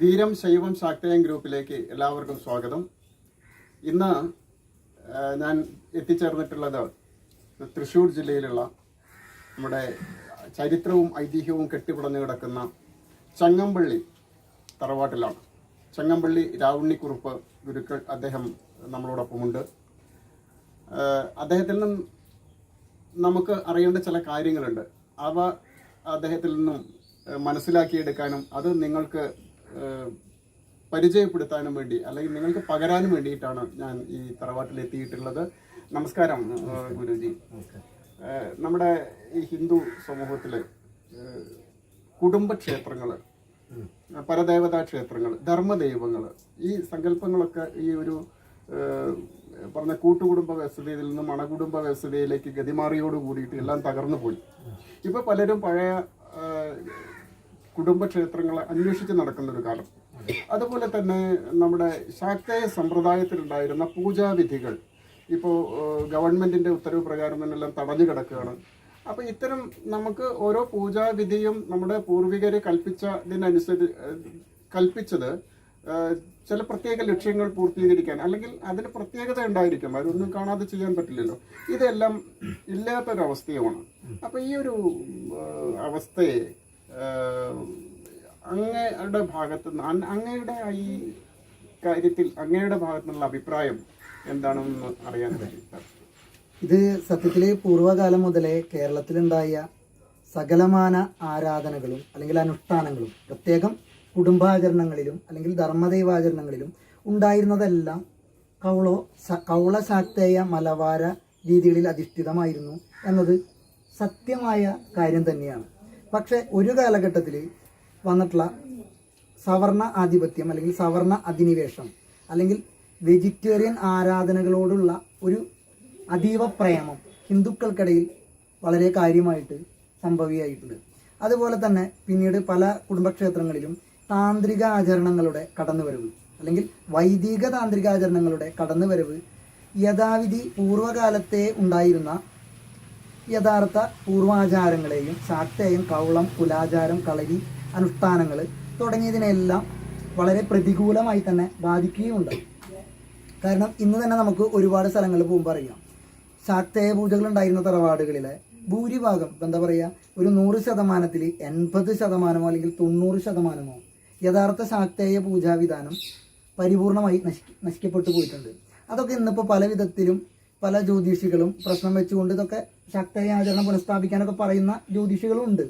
വീരം ശൈവം ശാക്തയം ഗ്രൂപ്പിലേക്ക് എല്ലാവർക്കും സ്വാഗതം. ഇന്ന് ഞാൻ എത്തിച്ചേർന്നിട്ടുള്ളത് തൃശ്ശൂർ ജില്ലയിലുള്ള നമ്മുടെ ചരിത്രവും ഐതിഹ്യവും കെട്ടിപ്പിടഞ്ഞു കിടക്കുന്ന ചങ്ങമ്പള്ളി തറവാട്ടിലാണ്. ചങ്ങമ്പള്ളി രാവുണ്ണിക്കുറുപ്പ് ഗുരുക്കൾ അദ്ദേഹം നമ്മളോടൊപ്പമുണ്ട്. അദ്ദേഹത്തിൽ നിന്നും നമുക്ക് അറിയേണ്ട ചില കാര്യങ്ങളുണ്ട്. അവ അദ്ദേഹത്തിൽ നിന്നും മനസ്സിലാക്കിയെടുക്കാനും അത് നിങ്ങൾക്ക് പരിചയപ്പെടുത്താനും വേണ്ടി അല്ലെങ്കിൽ നിങ്ങൾക്ക് പകരാനും വേണ്ടിയിട്ടാണ് ഞാൻ ഈ തറവാട്ടിൽ എത്തിയിട്ടുള്ളത് നമസ്കാരം ഗുരുജി. നമ്മുടെ ഈ ഹിന്ദു സമൂഹത്തിൽ കുടുംബക്ഷേത്രങ്ങൾ പരദേവതാ ക്ഷേത്രങ്ങൾ ധർമ്മദൈവങ്ങൾ ഈ സങ്കല്പങ്ങളൊക്കെ ഈ ഒരു പറഞ്ഞ കൂട്ടുകുടുംബ വ്യവസ്ഥതയിൽ നിന്ന് മണകുടുംബ വ്യവസ്ഥതയിലേക്ക് ഗതിമാറിയോട് കൂടിയിട്ട് എല്ലാം തകർന്നു പോയി. ഇപ്പൊ പലരും പഴയ ഏഹ്, കുടുംബക്ഷേത്രങ്ങളെ അന്വേഷിച്ച് നടക്കുന്ന ഒരു കാലം. അതുപോലെ തന്നെ നമ്മുടെ ശാക്തേയ സമ്പ്രദായത്തിലുണ്ടായിരുന്ന പൂജാവിധികൾ. ഇപ്പോൾ ഗവൺമെന്റിന്റെ ഉത്തരവ് പ്രകാരം തന്നെ എല്ലാം തടഞ്ഞു കിടക്കുകയാണ്. അപ്പോൾ ഇത്തരം നമുക്ക് ഓരോ പൂജാവിധിയും നമ്മുടെ പൂർവികർ കൽപ്പിച്ചതിനനുസരി കൽപ്പിച്ചത് ചില പ്രത്യേക ലക്ഷ്യങ്ങൾ പൂർത്തീകരിക്കാൻ അല്ലെങ്കിൽ അതിന് പ്രത്യേകത ഉണ്ടായിരിക്കും. അതൊന്നും കാണാതെ ചെയ്യാൻ പറ്റില്ലല്ലോ. ഇതെല്ലാം ഇല്ലാത്തൊരവസ്ഥയുമാണ്. അപ്പോൾ ഈ ഒരു അവസ്ഥയെ അങ്ങയുടെ ഭാഗത്ത് അങ്ങയുടെ ഈ കാര്യത്തിൽ അങ്ങയുടെ ഭാഗത്തു നിന്നുള്ള അഭിപ്രായം എന്താണെന്ന് അറിയാൻ കഴിയും ഇത് സത്യത്തിലെ പൂർവകാലം മുതലേ കേരളത്തിലുണ്ടായ സകലമാന ആരാധനകളും അല്ലെങ്കിൽ അനുഷ്ഠാനങ്ങളും പ്രത്യേകം കുടുംബാചരണങ്ങളിലും അല്ലെങ്കിൽ ധർമ്മദൈവാചരണങ്ങളിലും ഉണ്ടായിരുന്നതെല്ലാം കൗളോ സ- കൗളശാക്തേയ മലവാര രീതികളിൽ അധിഷ്ഠിതമായിരുന്നു എന്നത് സത്യമായ കാര്യം തന്നെയാണ്. പക്ഷെ ഒരു കാലഘട്ടത്തിൽ വന്നിട്ടുള്ള സവർണ ആധിപത്യം അല്ലെങ്കിൽ സവർണ അധിനിവേശം അല്ലെങ്കിൽ വെജിറ്റേറിയൻ ആരാധനകളോടുള്ള ഒരു അതീവ പ്രേമം ഹിന്ദുക്കൾക്കിടയിൽ വളരെ കാര്യമായിട്ട് സംഭവിയായിട്ടുണ്ട്. അതുപോലെ തന്നെ പിന്നീട് പല കുടുംബക്ഷേത്രങ്ങളിലും താന്ത്രിക ആചരണങ്ങളുടെ കടന്നുവരവ് അല്ലെങ്കിൽ വൈദിക താന്ത്രിക താന്ത്രികാചരണങ്ങളുടെ കടന്നുവരവ് യഥാവിധി പൂർവകാലത്തെ ഉണ്ടായിരുന്ന യഥാർത്ഥ പൂർവാചാരങ്ങളെയും ശാക്തേയം കൗളം കുലാചാരം കളരി അനുഷ്ഠാനങ്ങൾ തുടങ്ങിയതിനെല്ലാം വളരെ പ്രതികൂലമായി തന്നെ ബാധിക്കുകയുണ്ട് കാരണം ഇന്ന് തന്നെ നമുക്ക് ഒരുപാട് സ്ഥലങ്ങളിൽ പോകുമ്പോൾ അറിയാം. ശാക്തേയ പൂജകൾ ഉണ്ടായിരുന്ന തറവാടുകളിലെ ഭൂരിഭാഗം എന്താ പറയുക ഒരു നൂറ് ശതമാനത്തിൽ എൺപത് ശതമാനമോ അല്ലെങ്കിൽ തൊണ്ണൂറ് ശതമാനമോ യഥാർത്ഥ ശാക്തേയ പൂജാവിധാനം പരിപൂർണമായി നശി നശിക്കപ്പെട്ടു പോയിട്ടുണ്ട്. അതൊക്കെ ഇന്നിപ്പോൾ പല വിധത്തിലും പല ജ്യോതിഷികളും പ്രശ്നം വെച്ചുകൊണ്ട് ഇതൊക്കെ ശക്തമായ ആചരണം പുനഃസ്ഥാപിക്കാനൊക്കെ പറയുന്ന ജ്യോതിഷികളും ഉണ്ട്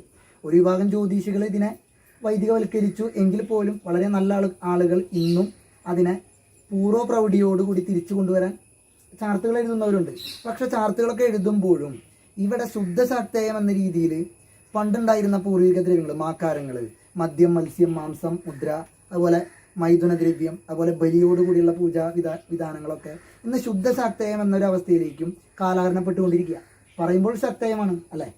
ഒരു വിഭാഗം ജ്യോതിഷികൾ ഇതിനെ വൈദികവൽക്കരിച്ചു എങ്കിൽ പോലും വളരെ നല്ല ആൾ ആളുകൾ ഇന്നും അതിനെ പൂർവ പ്രൗഢിയോടുകൂടി തിരിച്ചു കൊണ്ടുവരാൻ ചാർത്തുകൾ എഴുതുന്നവരുണ്ട്. പക്ഷെ ചാർത്തുകളൊക്കെ എഴുതുമ്പോഴും ഇവിടെ ശുദ്ധശാക്തേയം എന്ന രീതിയിൽ പണ്ടുണ്ടായിരുന്ന പൂർവിക ദ്രവ്യങ്ങൾ മാക്കാരങ്ങൾ മദ്യം മത്സ്യം മാംസം മുദ്ര അതുപോലെ മൈഥുനദ്രവ്യം അതുപോലെ ബലിയോടുകൂടിയുള്ള പൂജാ വിധാ വിധാനങ്ങളൊക്കെ ഇന്ന് ശുദ്ധശാക്തേയം എന്നൊരു അവസ്ഥയിലേക്കും കാലഹരണപ്പെട്ടുകൊണ്ടിരിക്കുക. പറയുമ്പോൾ ശക്തയമാണ് അല്ലേ?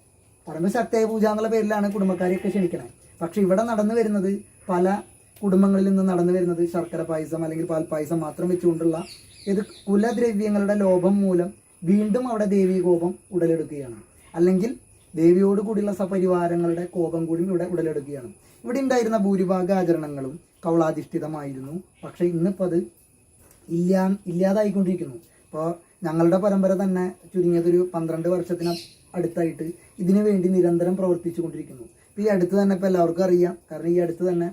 പറയുമ്പോൾ ശക്തയ പൂജ എന്നുള്ള പേരിലാണ് കുടുംബക്കാരെയൊക്കെ ക്ഷണിക്കണേ. പക്ഷെ ഇവിടെ നടന്നു വരുന്നത് പല കുടുംബങ്ങളിൽ നിന്ന് നടന്നു വരുന്നത് ശർക്കര പായസം അല്ലെങ്കിൽ പാൽ പാൽപ്പായസം മാത്രം വെച്ചുകൊണ്ടുള്ള ഇത് കുലദ്രവ്യങ്ങളുടെ ലോഭം മൂലം വീണ്ടും അവിടെ ദേവീ കോപം ഉടലെടുക്കുകയാണ്. അല്ലെങ്കിൽ ദേവിയോട് കൂടിയുള്ള സപരിവാരങ്ങളുടെ കോപം കൂടി ഇവിടെ ഉടലെടുക്കുകയാണ്. ഇവിടെ ഉണ്ടായിരുന്ന ഭൂരിഭാഗ ആചരണങ്ങളും കൗളാധിഷ്ഠിതമായിരുന്നു. പക്ഷെ ഇന്നിപ്പോൾ അത് ഇല്ലാ ഇല്ലാതായിക്കൊണ്ടിരിക്കുന്നു. ഇപ്പോൾ ഞങ്ങളുടെ പരമ്പര തന്നെ ചുരുങ്ങിയതൊരു പന്ത്രണ്ട് വർഷത്തിന് അടുത്തായിട്ട് ഇതിനു വേണ്ടി നിരന്തരം പ്രവർത്തിച്ചു കൊണ്ടിരിക്കുന്നു ഈ അടുത്ത് തന്നെ ഇപ്പോൾ എല്ലാവർക്കും അറിയാം. കാരണം ഈ അടുത്ത് തന്നെ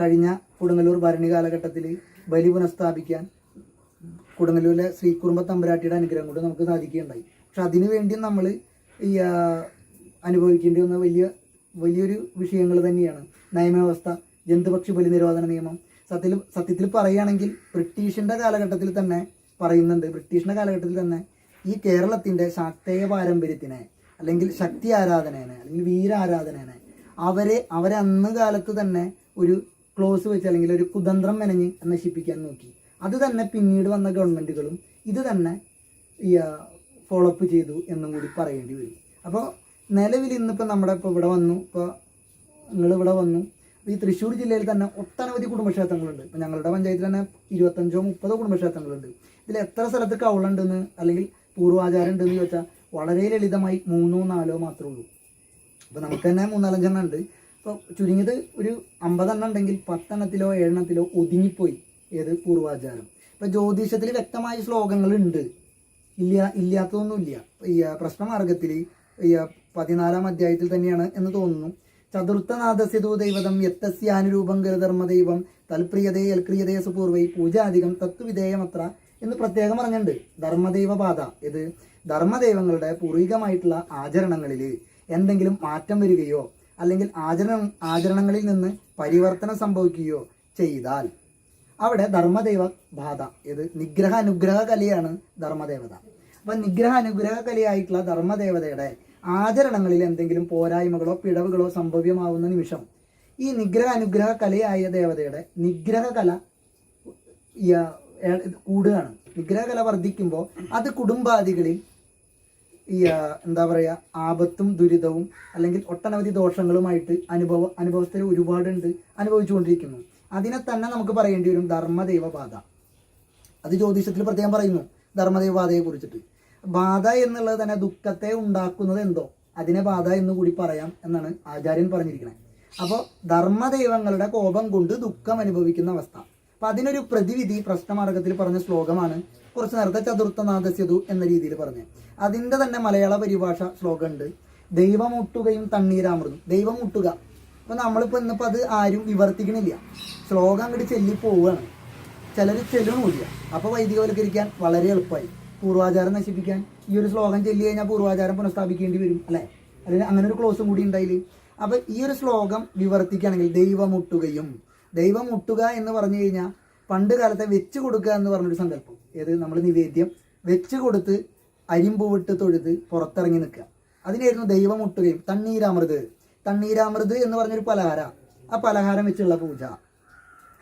കഴിഞ്ഞ കൊടുങ്ങല്ലൂർ ഭരണി കാലഘട്ടത്തിൽ ബലി പുനഃസ്ഥാപിക്കാൻ കൊടുങ്ങല്ലൂരിലെ ശ്രീകുറുമ്പ തമ്പുരാട്ടിയുടെ അനുഗ്രഹം കൊണ്ട് നമുക്ക് സാധിക്കുകയുണ്ടായി. പക്ഷെ അതിനു വേണ്ടി നമ്മൾ ഈ അനുഭവിക്കേണ്ടി വന്ന വലിയ വലിയൊരു വിഷയങ്ങൾ തന്നെയാണ് നിയമവ്യവസ്ഥ ജന്തുപക്ഷി ബലി നിരോധന നിയമം. സത്യത്തിൽ സത്യത്തിൽ പറയുകയാണെങ്കിൽ ബ്രിട്ടീഷിന്റെ കാലഘട്ടത്തിൽ തന്നെ പറയുന്നുണ്ട്. ബ്രിട്ടീഷിന്റെ കാലഘട്ടത്തിൽ തന്നെ ഈ കേരളത്തിന്റെ ശാക്തേയ പാരമ്പര്യത്തിനെ അല്ലെങ്കിൽ ശക്തി ആരാധനേനെ അല്ലെങ്കിൽ വീരാരാധനേനെ അവരെ അവരെ അന്ന് കാലത്ത് തന്നെ ഒരു ക്ലോസ് വെച്ച് അല്ലെങ്കിൽ ഒരു കുതന്ത്രം മെനഞ്ഞ് നശിപ്പിക്കാൻ നോക്കി. അത് തന്നെ പിന്നീട് വന്ന ഗവൺമെന്റുകളും ഇത് തന്നെ ഫോളോ അപ്പ് ചെയ്തു എന്നും കൂടി പറയേണ്ടി വരും. അപ്പോൾ നിലവിൽ ഇന്നിപ്പോൾ നമ്മുടെ ഇപ്പോൾ ഇവിടെ വന്നു. ഇപ്പോൾ നിങ്ങളിവിടെ വന്നു. ഈ തൃശ്ശൂർ ജില്ലയിൽ തന്നെ ഒട്ടനവധി കുടുംബക്ഷേത്രങ്ങളുണ്ട്. ഇപ്പം ഞങ്ങളുടെ പഞ്ചായത്തിൽ തന്നെ ഇരുപത്തഞ്ചോ മുപ്പതോ കുടുംബക്ഷേത്രങ്ങളുണ്ട്. ഇതിൽ എത്ര സ്ഥലത്ത് കൗളുണ്ടെന്ന് അല്ലെങ്കിൽ പൂർവാചാരം ഉണ്ടെന്ന് ചോദിച്ചാൽ വളരെ ലളിതമായി മൂന്നോ നാലോ മാത്രമേ ഉള്ളൂ. അപ്പോൾ നമുക്ക് തന്നെ മൂന്നാലഞ്ചെണ്ണം ഉണ്ട്. ഇപ്പോൾ ചുരുങ്ങിയത് ഒരു അമ്പതെണ്ണം ഉണ്ടെങ്കിൽ പത്തെണ്ണത്തിലോ ഏഴെണ്ണത്തിലോ ഒതുങ്ങിപ്പോയി ഏത് പൂർവാചാരം. ഇപ്പം ജ്യോതിഷത്തിൽ വ്യക്തമായ ശ്ലോകങ്ങളുണ്ട്. ഇല്ല ഇല്ലാത്തതൊന്നുമില്ല. ഈ പ്രശ്നമാർഗത്തിൽ ഈ പതിനാലാം അധ്യായത്തിൽ തന്നെയാണ് എന്ന് തോന്നുന്നു. ചതുർത്ഥനാഥസ്യതോ ദൈവതം യത്തസ്യാനുരൂപം ഗരുധർമ്മ ദൈവം തൽപ്രിയതേ യൽക്രിയതേ സുപൂർവൈ പൂജാധികം തത്വവിധേയമത്ര എന്ന് പ്രത്യേകം പറഞ്ഞിട്ടുണ്ട്. ധർമ്മദൈവ പാത ഇത് ധർമ്മദൈവങ്ങളുടെ പൂർവികമായിട്ടുള്ള ആചരണങ്ങളിൽ എന്തെങ്കിലും മാറ്റം വരികയോ അല്ലെങ്കിൽ ആചരണ ആചരണങ്ങളിൽ നിന്ന് പരിവർത്തനം സംഭവിക്കുകയോ ചെയ്താൽ അവിടെ ധർമ്മദൈവ ബാധ ഇത് നിഗ്രഹ അനുഗ്രഹ കലയാണ് ധർമ്മദേവത. അപ്പം നിഗ്രഹ അനുഗ്രഹ കലയായിട്ടുള്ള ധർമ്മദേവതയുടെ ആചരണങ്ങളിൽ എന്തെങ്കിലും പോരായ്മകളോ പിഴവുകളോ സംഭവ്യമാവുന്ന നിമിഷം ഈ നിഗ്രഹ അനുഗ്രഹ കലയായ ദേവതയുടെ നിഗ്രഹ കല കൂടുകയാണ്. നിഗ്രഹ കല വർദ്ധിക്കുമ്പോൾ അത് കുടുംബാദികളിൽ ഈ എന്താ പറയുക ആപത്തും ദുരിതവും അല്ലെങ്കിൽ ഒട്ടനവധി ദോഷങ്ങളുമായിട്ട് അനുഭവ അനുഭവസ്ഥർ ഒരുപാടുണ്ട് അനുഭവിച്ചുകൊണ്ടിരിക്കുന്നു. അതിനെ തന്നെ നമുക്ക് പറയേണ്ടി വരും ധർമ്മദൈവബാധ അത് ജ്യോതിഷത്തിൽ പ്രത്യേകം പറയുന്നു ധർമ്മദൈവബാധയെ കുറിച്ചിട്ട് ബാധ എന്നുള്ളത് തന്നെ ദുഃഖത്തെ ഉണ്ടാക്കുന്നത് എന്തോ? അതിനെ ബാധ എന്ന് കൂടി പറയാം എന്നാണ് ആചാര്യൻ പറഞ്ഞിരിക്കുന്നത് അപ്പോൾ ധർമ്മദൈവങ്ങളുടെ കോപം കൊണ്ട് ദുഃഖം അനുഭവിക്കുന്ന അവസ്ഥ. അപ്പൊ അതിനൊരു പ്രതിവിധി പ്രശ്നമാർഗത്തിൽ പറഞ്ഞ ശ്ലോകമാണ് കുറച്ച് നേരത്തെ ചതുർത്ഥനാഥസ്യതു എന്ന രീതിയിൽ പറഞ്ഞത്. അതിന്റെ തന്നെ മലയാള പരിഭാഷ ശ്ലോകമുണ്ട്. ദൈവം മുട്ടുകയും തണ്ണീരാമൃതും. ദൈവം മുട്ടുക അപ്പൊ നമ്മളിപ്പോ ഇന്നിപ്പോൾ അത് ആരും വിവർത്തിക്കണില്ല. ശ്ലോകം അങ്ങോട്ട് ചെല്ലിപ്പോവുകയാണ് ചിലർ ചെല്ലണമില്ല. അപ്പോൾ വൈദികവൽക്കരിക്കാൻ വളരെ എളുപ്പമായി. പൂർവാചാരം നശിപ്പിക്കാൻ ഈ ഒരു ശ്ലോകം ചൊല്ലി കഴിഞ്ഞാൽ പൂർവാചാരം പുനഃസ്ഥാപിക്കേണ്ടി വരും അല്ലെ? അല്ലെങ്കിൽ അങ്ങനെ ഒരു ക്ലോസും കൂടി ഉണ്ടായില്ലേ? അപ്പൊ ഈ ഒരു ശ്ലോകം വിവർത്തിക്കുകയാണെങ്കിൽ ദൈവമുട്ടുകയും ദൈവമുട്ടുക ദൈവം മുട്ടുക എന്ന് പറഞ്ഞു കഴിഞ്ഞാൽ പണ്ട് കാലത്തെ വെച്ച് കൊടുക്കുക എന്ന് പറഞ്ഞൊരു സങ്കല്പം. ഏത്? നമ്മൾ നിവേദ്യം. വെച്ച് കൊടുത്ത് അരിമ്പൂവിട്ട് തൊഴുത് പുറത്തിറങ്ങി നിൽക്കുക. അതിനായിരുന്നു ദൈവം മുട്ടുകയും തണ്ണീരാമൃത്. തണ്ണീരാമൃത് എന്ന് പറഞ്ഞൊരു പലഹാര. ആ പലഹാരം വെച്ചുള്ള പൂജ.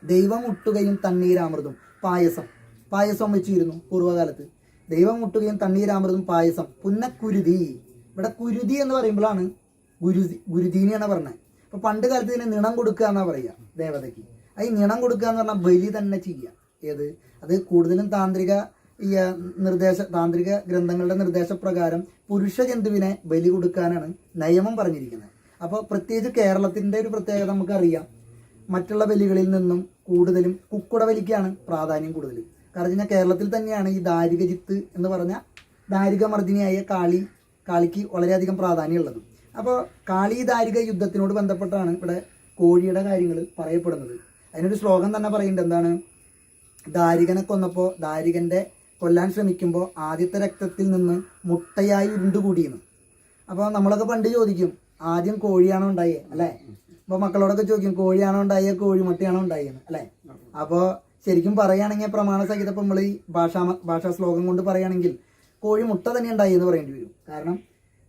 ദൈവമുട്ടുകയും തണ്ണീരാമൃതും. പായസം. പായസം വെച്ചിരുന്നു പൂർവകാലത്ത്. ദൈവം മുട്ടുകയും തണ്ണീരാമൃതും പായസം. പുന്നക്കുരുതി ഇവിടെ കുരുതി എന്ന് പറയുമ്പോഴാണ് ഗുരുതി ഗുരുതിനെയാണ് പറഞ്ഞത്. ഇപ്പൊ പണ്ട് കാലത്ത് ഇതിന് നിണം കൊടുക്കുക എന്നാ പറയുക ദേവതയ്ക്ക്. അത് നിണം കൊടുക്കുക എന്ന് പറഞ്ഞാൽ ബലി തന്നെ ചെയ്യുക. ഏത്? അത് കൂടുതലും താന്ത്രിക ഈ നിർദ്ദേശ താന്ത്രിക ഗ്രന്ഥങ്ങളുടെ നിർദ്ദേശപ്രകാരം പുരുഷ ജന്തുവിനെ ബലി കൊടുക്കാനാണ് നിയമം പറഞ്ഞിരിക്കുന്നത്. അപ്പോൾ പ്രത്യേകിച്ച് കേരളത്തിന്റെ ഒരു പ്രത്യേകത നമുക്കറിയാം. മറ്റുള്ള ബലികളിൽ നിന്നും കൂടുതലും കുക്കുട ബലിക്കാണ് പ്രാധാന്യം കൂടുതൽ. കാരണം കേരളത്തിൽ തന്നെയാണ് ഈ ദാരികജിത്ത് എന്ന് പറഞ്ഞ ദാരിക മർദ്ദിനിയായ കാളി കാളിക്ക് വളരെയധികം പ്രാധാന്യമുള്ളത്. അപ്പോൾ കാളി ദാരിക യുദ്ധത്തിനോട് ബന്ധപ്പെട്ടാണ് ഇവിടെ കോഴിയുടെ കാര്യങ്ങൾ പറയപ്പെടുന്നത്. അതിനൊരു ശ്ലോകം തന്നെ പറയുന്നുണ്ട് എന്താണ്? ദാരികനെ കൊന്നപ്പോൾ ദാരികന്റെ കൊല്ലാൻ ശ്രമിക്കുമ്പോൾ ആദ്യത്തെ രക്തത്തിൽ നിന്ന് മുട്ടയായി ഉരുണ്ടുകൂടിയെന്ന്. അപ്പോൾ നമ്മളൊക്കെ പണ്ട് ചോദിക്കും ആദ്യം കോഴിയാണോ ഉണ്ടായേ? അല്ലേ? അപ്പോൾ മക്കളോടൊക്കെ ചോദിക്കും കോഴിയാണോ ഉണ്ടായേ? കോഴിമുട്ടയാണോ ഉണ്ടായെന്ന്? അല്ലേ? അപ്പോൾ ശരിക്കും പറയുകയാണെങ്കിൽ പ്രമാണ സഹിതം ഇപ്പം നമ്മൾ ഈ ഭാഷാ ഭാഷാ ശ്ലോകം കൊണ്ട് പറയുകയാണെങ്കിൽ കോഴി മുട്ട തന്നെ ഉണ്ടായി എന്ന് പറയേണ്ടി വരും. കാരണം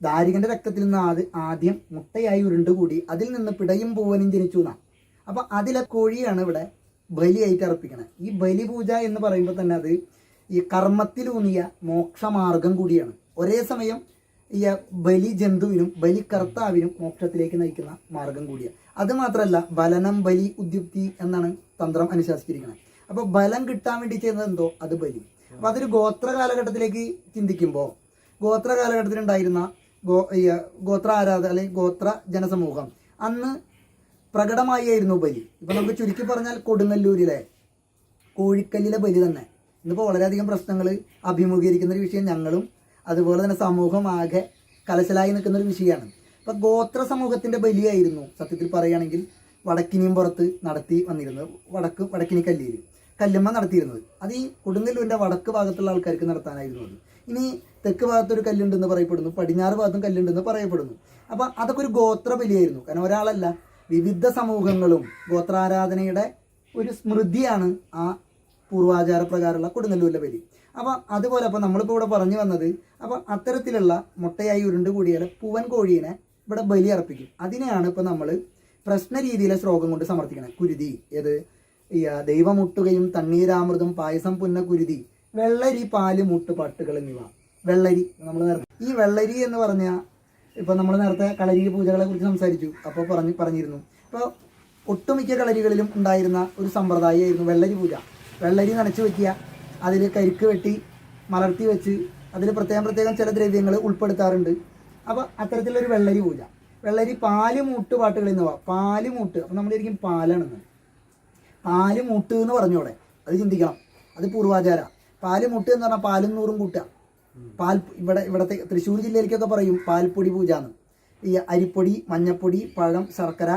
ദാരികന്റെ രക്തത്തിൽ നിന്ന് ആദ്യ ആദ്യം മുട്ടയായി ഉരുണ്ടുകൂടി അതിൽ നിന്ന് പിടയും പൂവനും ജനിച്ചു എന്നാ. അപ്പൊ അതിലെ കോഴിയാണ് ഇവിടെ ബലിയായിട്ട് അർപ്പിക്കണത് ഈ ബലി പൂജ എന്ന് പറയുമ്പോൾ തന്നെ അത് ഈ കർമ്മത്തിലൂന്നിയ മോക്ഷമാർഗം കൂടിയാണ്. ഒരേ സമയം ഈ ബലി ജന്തുവിനും ബലി കർത്താവിനും മോക്ഷത്തിലേക്ക് നയിക്കുന്ന മാർഗം കൂടിയാണ് അത് മാത്രമല്ല ബലനം ബലി ഉദ്യുക്തി എന്നാണ് തന്ത്രം അനുശാസിച്ചിരിക്കുന്നത് അപ്പോൾ ബലം കിട്ടാൻ വേണ്ടി ചെയ്യുന്നത് എന്തോ? അത് ബലി. അപ്പൊ അതൊരു ഗോത്ര കാലഘട്ടത്തിലേക്ക് ചിന്തിക്കുമ്പോൾ ഗോത്ര കാലഘട്ടത്തിലുണ്ടായിരുന്ന ഗോ ഗോത്ര ആരാധ അല്ലെങ്കിൽ ഗോത്ര ജനസമൂഹം അന്ന് പ്രകടമായിരുന്നു ബലി. ഇപ്പൊ നമുക്ക് ചുരുക്കി പറഞ്ഞാൽ കൊടുങ്ങല്ലൂരിലെ കോഴിക്കല്ലിലെ ബലി തന്നെ. ഇന്നിപ്പോൾ വളരെയധികം പ്രശ്നങ്ങൾ അഭിമുഖീകരിക്കുന്ന ഒരു വിഷയം ഞങ്ങളും അതുപോലെ തന്നെ സമൂഹം ആകെ കലശലായി നിൽക്കുന്ന ഒരു വിഷയമാണ്. ഇപ്പൊ ഗോത്ര സമൂഹത്തിന്റെ ബലിയായിരുന്നു സത്യത്തിൽ പറയുകയാണെങ്കിൽ വടക്കിനിയും പുറത്ത് നടത്തി വന്നിരുന്നത് വടക്ക് വടക്കിനി കല്ലിയിൽ കല്ലുമ്മ നടത്തിയിരുന്നത്. അത് ഈ കൊടുങ്ങല്ലൂരിന്റെ വടക്ക് ഭാഗത്തുള്ള ആൾക്കാർക്ക് നടത്താനായിരുന്നു അത്. ഇനി തെക്ക് ഭാഗത്തൊരു കല്ലുണ്ടെന്ന് പറയപ്പെടുന്നു പടിഞ്ഞാറ് ഭാഗത്തും കല്ലുണ്ടെന്ന് പറയപ്പെടുന്നു. അപ്പൊ അതൊക്കെ ഒരു ഗോത്ര ബലിയായിരുന്നു കാരണം ഒരാളല്ല വിവിധ സമൂഹങ്ങളും ഗോത്രാരാധനയുടെ ഒരു സ്മൃതിയാണ് ആ പൂർവാചാര പ്രകാരമുള്ള കൊടുങ്ങല്ലൂരിലെ ബലി. അപ്പം അതുപോലെ അപ്പോൾ നമ്മളിപ്പോൾ ഇവിടെ പറഞ്ഞു വന്നത് അപ്പം അത്തരത്തിലുള്ള മുട്ടയായി ഉരുണ്ട് കൂടിയാൽ പൂവൻ കോഴീനെ ഇവിടെ ബലി അർപ്പിക്കും. അതിനെയാണ് ഇപ്പോൾ നമ്മൾ പ്രശ്ന രീതിയിലെ ശ്ലോകം കൊണ്ട് സമർത്ഥിക്കണം. കുരുതി ഏത്? ഈ ദൈവമുട്ടുകയും ദൈവം മുട്ടുകയും തണ്ണീരാമൃതം പായസം പുന്ന കുരുതി വെള്ളരി പാൽ മുട്ട് പട്ടുകൾ എന്നിവ. വെള്ളരി നമ്മൾ നേരത്തെ ഈ വെള്ളരി എന്ന് പറഞ്ഞ ഇപ്പൊ നമ്മൾ നേരത്തെ കളരി പൂജകളെ കുറിച്ച് സംസാരിച്ചു. അപ്പോൾ പറഞ്ഞു പറഞ്ഞിരുന്നു. അപ്പോൾ ഒട്ടുമിക്ക കളരികളിലും ഉണ്ടായിരുന്ന ഒരു സമ്പ്രദായമായിരുന്നു വെള്ളരി പൂജ. വെള്ളരി നനച്ചു വെക്കുക അതിൽ കരിക്ക് വെട്ടി മലർത്തി വെച്ച് അതിൽ പ്രത്യേകം പ്രത്യേകം ചില ദ്രവ്യങ്ങൾ ഉൾപ്പെടുത്താറുണ്ട്. അപ്പോൾ അത്തരത്തിലൊരു വെള്ളരി പൂജ. വെള്ളരി പാൽ മൂട്ട് പാട്ടുകൾ എന്നിവ. പാൽ മൂട്ട്. അപ്പം നമ്മളിരിക്കും പാലാണെന്ന്. പാൽ മുട്ട് എന്ന് പറഞ്ഞോടെ അത് ചിന്തിക്കണം. അത് പൂർവാചാര. പാൽ മുട്ട് എന്ന് പറഞ്ഞാൽ പാലും നൂറും കൂട്ടുക. പാൽ ഇവിടെ ഇവിടത്തെ തൃശ്ശൂർ ജില്ലയിലേക്കൊക്കെ പറയും പാൽപ്പൊടി പൂജ എന്ന് ഈ അരിപ്പൊടി മഞ്ഞപ്പൊടി പഴം ശർക്കര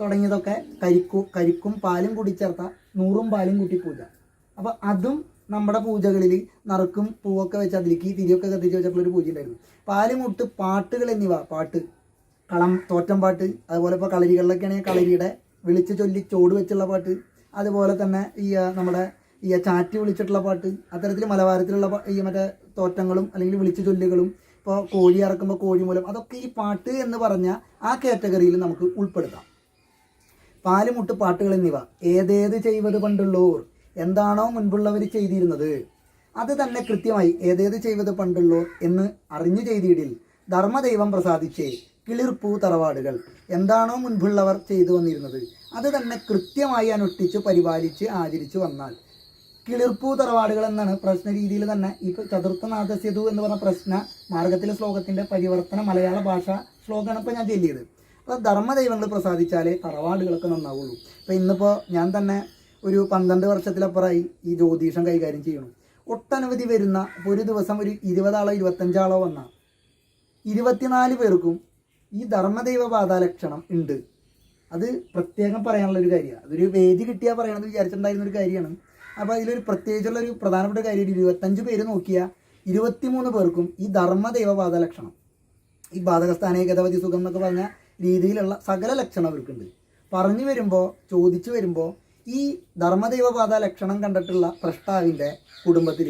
തുടങ്ങിയതൊക്കെ കരിക്കു കരിക്കും പാലും കൂടി ചേർത്ത നൂറും പാലും കൂട്ടി പൂജ. അപ്പോൾ അതും നമ്മുടെ പൂജകളിൽ നറുക്കും പൂവൊക്കെ വെച്ച് അതിലേക്ക് തിരിയൊക്കെ കത്തിച്ച് വെച്ചിട്ടുള്ള ഒരു പൂജ ഉണ്ടായിരുന്നു പാൽ മുട്ട് പാട്ടുകൾ എന്നിവ പാട്ട് കളം തോറ്റം പാട്ട് അതുപോലെ ഇപ്പോൾ കളരികളിലൊക്കെ ആണെങ്കിൽ കളരിയുടെ വിളിച്ച് ചൊല്ലി ചോട് വെച്ചുള്ള പാട്ട് അതുപോലെ തന്നെ ഈ നമ്മുടെ ഈ ചാറ്റ് വിളിച്ചിട്ടുള്ള പാട്ട് അത്തരത്തിൽ മലബാരത്തിലുള്ള ഈ മറ്റേ തോറ്റങ്ങളും അല്ലെങ്കിൽ വിളിച്ചു ചൊല്ലുകളും ഇപ്പോൾ കോഴി ഇറക്കുമ്പോൾ കോഴിമൂലം അതൊക്കെ ഈ പാട്ട് എന്ന് പറഞ്ഞ ആ കാറ്റഗറിയിൽ നമുക്ക് ഉൾപ്പെടുത്താം. പാലുമുട്ട് പാട്ടുകൾ എന്നിവ ഏതേത് ചെയ്വത് പണ്ടുള്ളോർ എന്താണോ മുൻപുള്ളവർ ചെയ്തിരുന്നത് അത് തന്നെ കൃത്യമായി ഏതേത് ചെയ്വത് പണ്ടുള്ളോർ എന്ന് അറിഞ്ഞു ചെയ്തിടിൽ ധർമ്മദൈവം പ്രസാദിച്ചേ കിളിർപ്പൂ തറവാടുകൾ. എന്താണോ മുൻപുള്ളവർ ചെയ്തു വന്നിരുന്നത്. അത് തന്നെ കൃത്യമായി അനുഷ്ഠിച്ച് പരിപാലിച്ച് ആചരിച്ചു വന്നാൽ. കിളിർപ്പൂ തറവാടുകൾ എന്നാണ് പ്രശ്ന രീതിയിൽ തന്നെ ഈ ചതുർത്ഥനാഥ സേതു എന്ന് പറഞ്ഞ പ്രശ്ന മാർഗത്തിലെ ശ്ലോകത്തിന്റെ പരിവർത്തന മലയാള ഭാഷ ശ്ലോകമാണ് ഇപ്പോൾ ഞാൻ ചൊല്ലിയത്. അപ്പോൾ ധർമ്മദൈവങ്ങൾ പ്രസാദിച്ചാലേ തറവാടുകളൊക്കെ നന്നാവുള്ളൂ. അപ്പോൾ ഇന്നിപ്പോൾ ഞാൻ തന്നെ ഒരു പന്ത്രണ്ട് വർഷത്തിലപ്പുറമായി ഈ ജ്യോതിഷം കൈകാര്യം ചെയ്യണം ഒട്ടനവധി വരുന്ന ഒരു ദിവസം ഒരു ഇരുപതാളോ ഇരുപത്തഞ്ചാളോ വന്ന ഇരുപത്തിനാല് പേർക്കും ഈ ധർമ്മദൈവ പാതാലക്ഷണം ഉണ്ട്. അത് പ്രത്യേകം പറയാനുള്ള ഒരു കാര്യമാണ്. അതൊരു വേദി കിട്ടിയാൽ പറയണമെന്ന് വിചാരിച്ചിട്ടുണ്ടായിരുന്ന ഒരു കാര്യമാണ്. അപ്പോൾ അതിലൊരു പ്രത്യേകിച്ചുള്ള ഒരു പ്രധാനപ്പെട്ട കാര്യം ഒരു ഇരുപത്തഞ്ച് പേര് നോക്കിയാൽ ഇരുപത്തിമൂന്ന് പേർക്കും ഈ ധർമ്മദൈവ പാതാലക്ഷണം ഈ ബാധകസ്ഥാനേ ഗതവതി സുഖം എന്നൊക്കെ പറഞ്ഞ രീതിയിലുള്ള സകല ലക്ഷണം അവർക്കുണ്ട്. പറഞ്ഞു വരുമ്പോൾ ചോദിച്ചു വരുമ്പോൾ ഈ ധർമ്മദൈവ പാത ലക്ഷണം കണ്ടിട്ടുള്ള പ്രഷ്ടാവിന്റെ കുടുംബത്തിൽ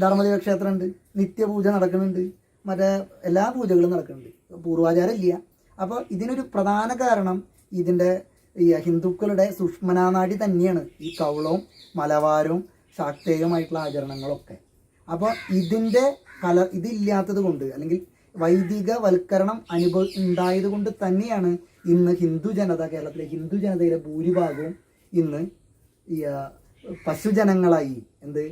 ധർമ്മദൈവ ക്ഷേത്രമുണ്ട് നിത്യപൂജ നടക്കുന്നുണ്ട് മറ്റേ എല്ലാ പൂജകളും നടക്കുന്നുണ്ട്. പൂർവാചാരം ഇല്ല അപ്പോൾ ഇതിനൊരു പ്രധാന കാരണം ഇതിന്റെ ഈ ഹിന്ദുക്കളുടെ സുഷ്മനാനാടി തന്നെയാണ്. ഈ കൗളവും മലബാരവും ശാക്തേയമായിട്ടുള്ള ആചരണങ്ങളൊക്കെ. അപ്പോൾ ഇതിന്റെ കല ഇതില്ലാത്തത് കൊണ്ട് അല്ലെങ്കിൽ വൈദിക വൽക്കരണം അനുഭവ ഉണ്ടായത് കൊണ്ട് തന്നെയാണ് ഇന്ന് ഹിന്ദു ജനത കേരളത്തിലെ ഹിന്ദു ജനതയിലെ ഭൂരിഭാഗവും ഇന്ന് ഈ പശുജനങ്ങളായി എന്ത്